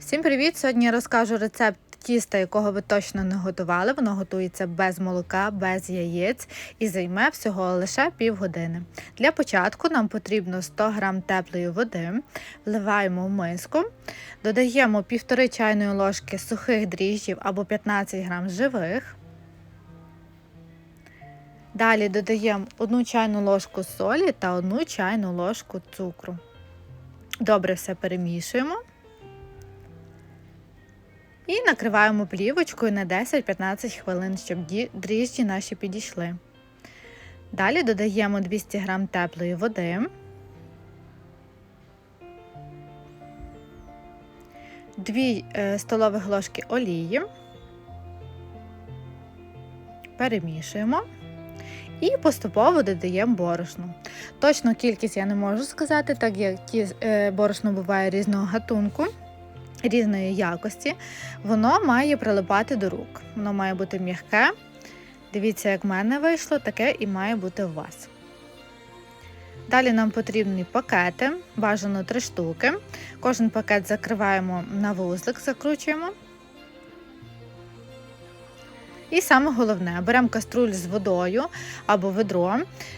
Всім привіт! Сьогодні я розкажу рецепт тіста, якого ви точно не готували. Воно готується без молока, без яєць і займе всього лише півгодини. Для початку нам потрібно 100 г теплої води, вливаємо в миску, додаємо 1,5 чайної ложки сухих дріжджів або 15 г живих. Далі додаємо 1 чайну ложку солі та 1 чайну ложку цукру. Добре все перемішуємо. І накриваємо плівочкою на 10-15 хвилин, щоб дріжджі наші підійшли. Далі додаємо 200 г теплої води, 2 столових ложки олії, перемішуємо і поступово додаємо борошно. Точну кількість я не можу сказати, так як борошно буває різного гатунку різної якості, воно має прилипати до рук. Воно має бути м'яке. Дивіться, як в мене вийшло, таке і має бути у вас. Далі нам потрібні пакети, бажано три штуки. Кожен пакет закриваємо на вузлик, закручуємо. І саме головне, беремо каструль з водою або ведро,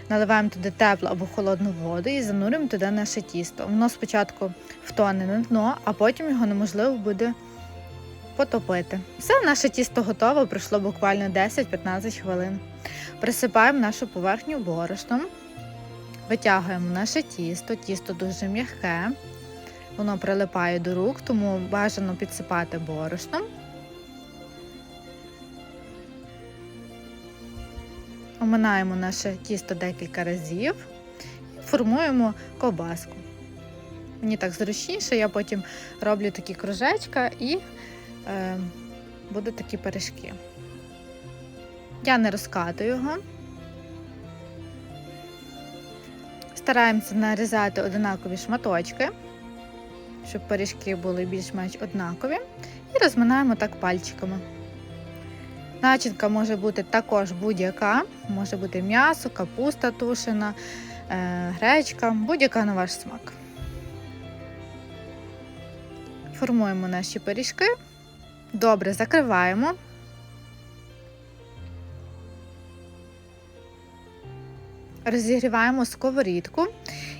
наливаємо туди теплу або холодну воду і занурюємо туди наше тісто. Воно спочатку втоне на дно, а потім його неможливо буде потопити. Все, наше тісто готове, пройшло буквально 10-15 хвилин. Присипаємо нашу поверхню борошном, витягуємо наше тісто, тісто дуже м'яке, воно прилипає до рук, тому бажано підсипати борошном. Оминаємо наше тісто декілька разів і формуємо ковбаску. Мені так зручніше, я потім роблю такі кружечка і е, будуть такі пиріжки. Я не розкатую його. Стараємося нарізати однакові шматочки, щоб пиріжки були більш-менш однакові. І розминаємо так пальчиками. Начинка може бути також будь-яка, може бути м'ясо, капуста тушена, е, гречка, будь-яка на ваш смак. Формуємо наші пиріжки, добре закриваємо. Розігріваємо сковорідку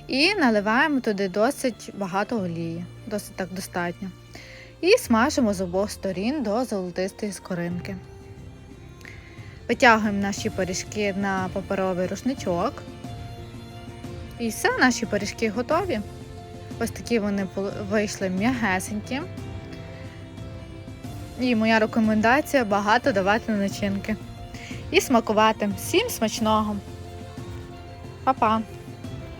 і наливаємо туди досить багато олії, досить так достатньо. І смажимо з обох сторін до золотистої скоринки. Витягуємо наші пиріжки на паперовий рушничок. І все, наші пиріжки готові. Ось такі вони вийшли м'ягесенькі. І моя рекомендація багато давати начинки. І смакувати. Всім смачного! Па-па!